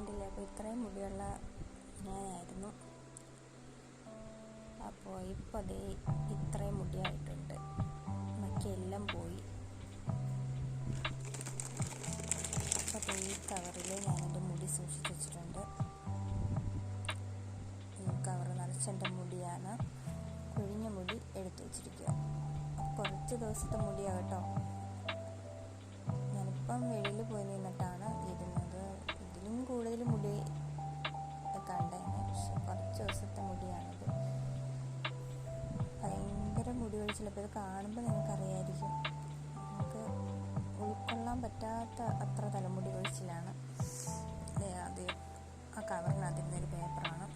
കണ്ടില്ലേ? അപ്പോൾ ഇത്രയും മുടിയുള്ള ഞാനായിരുന്നു. അപ്പോൾ ഇപ്പോൾ അതേ ഇത്രയും മുടിയായിട്ടുണ്ട്. ബാക്കിയെല്ലാം പോയി. അപ്പോൾ ഈ കവറിൽ ഞാനെന്റെ മുടി സൂക്ഷിച്ച് വെച്ചിട്ടുണ്ട്. ഈ കവർ നിറച്ചെന്റെ മുടിയാണ്. കൊഴിഞ്ഞ മുടി എടുത്തു വെച്ചിരിക്കുക. കുറച്ച് ദിവസത്തെ മുടിയാണ് കേട്ടോ. ഞാനിപ്പം വെളിയിൽ പോയി നിന്നിട്ടാണ് മുടി ഒഴിച്ചിലപ്പോൾ ഇത് കാണുമ്പോൾ നിങ്ങൾക്കറിയായിരിക്കും നമുക്ക് ഉൾക്കൊള്ളാൻ പറ്റാത്ത അത്ര തലമുടി ഒഴിച്ചിലാണ്. അത് ആ കവറിനകത്തിരുന്നൊരു പേപ്പറാണ്.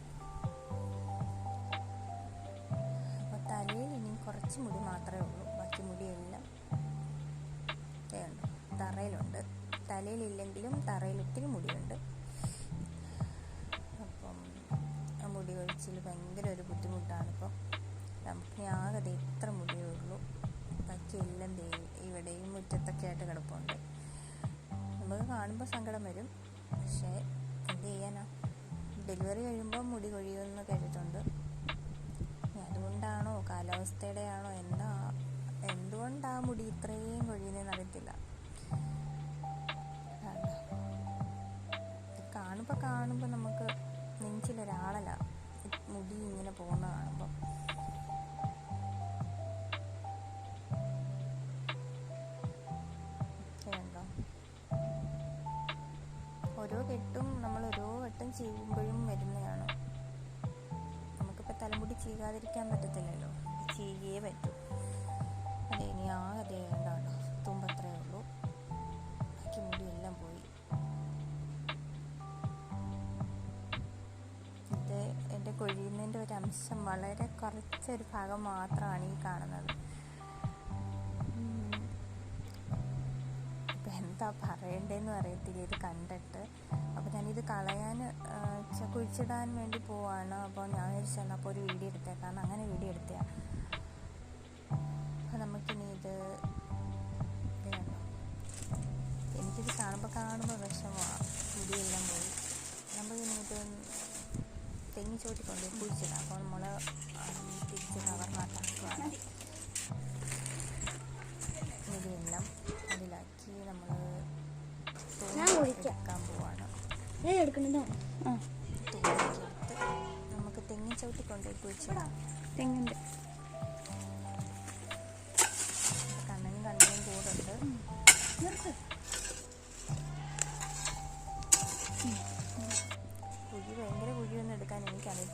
അപ്പോൾ തലയിൽ ഇനി കുറച്ച് മുടി മാത്രമേ ഉള്ളൂ. ബാക്കി മുടിയെല്ലാം തറയിലുണ്ട്. തലയിലില്ലെങ്കിലും തറയിൽ ഒത്തിരി മുടിയുണ്ട്. അപ്പം ആ മുടി ഒഴിച്ചിൽ ഭയങ്കര ഒരു ബുദ്ധിമുട്ടാണ് ഇപ്പം. നമുക്ക് ആകെ അത് ഇത്ര മുടിയേ ഉള്ളൂ. ബാക്കി എല്ലാം ദേ ഇവിടെയും മുറ്റത്തൊക്കെ ആയിട്ട് കിടപ്പുണ്ട്. നമുക്ക് കാണുമ്പോൾ സങ്കടം വരും. പക്ഷേ എന്ത് ചെയ്യാനാ? ഡെലിവറി കഴിയുമ്പോൾ മുടി കൊഴിയുമെന്ന് കേട്ടിട്ടുണ്ട് അതുകൊണ്ടാണോ? കാലാവസ്ഥയുടെ ആണോ എന്താ? എന്തുകൊണ്ടാ മുടി ഇത്രയും കൊഴിയുന്നതെന്ന് അറിയത്തില്ല. കാണുമ്പോൾ കാണുമ്പോൾ നമുക്ക് നെഞ്ചിലൊരാളല്ല. മുടി ഇങ്ങനെ പോകുന്ന കാണുമ്പോൾ ഓരോ കെട്ടും നമ്മൾ ഓരോ വട്ടം ചെയ്യുമ്പോഴും വരുന്നതാണ്. നമുക്കിപ്പോൾ തലമുടി ചീകാതിരിക്കാൻ പറ്റത്തില്ലല്ലോ. ചീകിയേ പറ്റൂ. അതെ ഇനി ആ അതേ വേണ്ടോ തുമ്പത്രേ ഉള്ളൂ. ബാക്കി മുടി എല്ലാം പോയി എന്റെ കൊഴിയുന്നതിന്റെ ഒരു അംശം വളരെ കുറച്ചൊരു ഭാഗം മാത്രമാണ് ഈ കാണുന്നത്. എന്താ പറയണ്ടേന്ന് അറിയത്തില്ല. ഇത് കണ്ടിട്ട്. അപ്പോൾ ഞാനിത് കളയാൻ കുഴിച്ചിടാൻ വേണ്ടി പോവാണ്. അപ്പോൾ ഞാൻ വിചാരിച്ചാൽ അപ്പോൾ ഒരു വീഡിയോ എടുത്തേക്കാണ് അങ്ങനെ വീഡിയോ എടുത്തേ അപ്പോൾ നമുക്കിനി ഇത് എനിക്കിത് കാണുമ്പോൾ കാണുമ്പോൾ വിഷമമാണ് മുടിയെല്ലാം പോയി. നമുക്കിനി ഇത് തെങ്ങി ചോട്ടിക്കൊണ്ട് കുഴിച്ചിടാം. അപ്പോൾ നമ്മൾ തിരിച്ച് കവറിനകത്താക്കുകയാണ് എടുക്കാൻ പോവാണ്. ഞാൻ ആ. നമുക്ക് തെങ്ങിൻ ചവിട്ടി കൊണ്ടുപോയി കുഴിച്ചിടാം. തെങ്ങുണ്ട് കണ്ണനും കണ്ണനും കൂടുണ്ട്. കുഴി ഭയങ്കര കുഴിയൊന്നും എടുക്കാൻ എനിക്കറിയത്തില്ല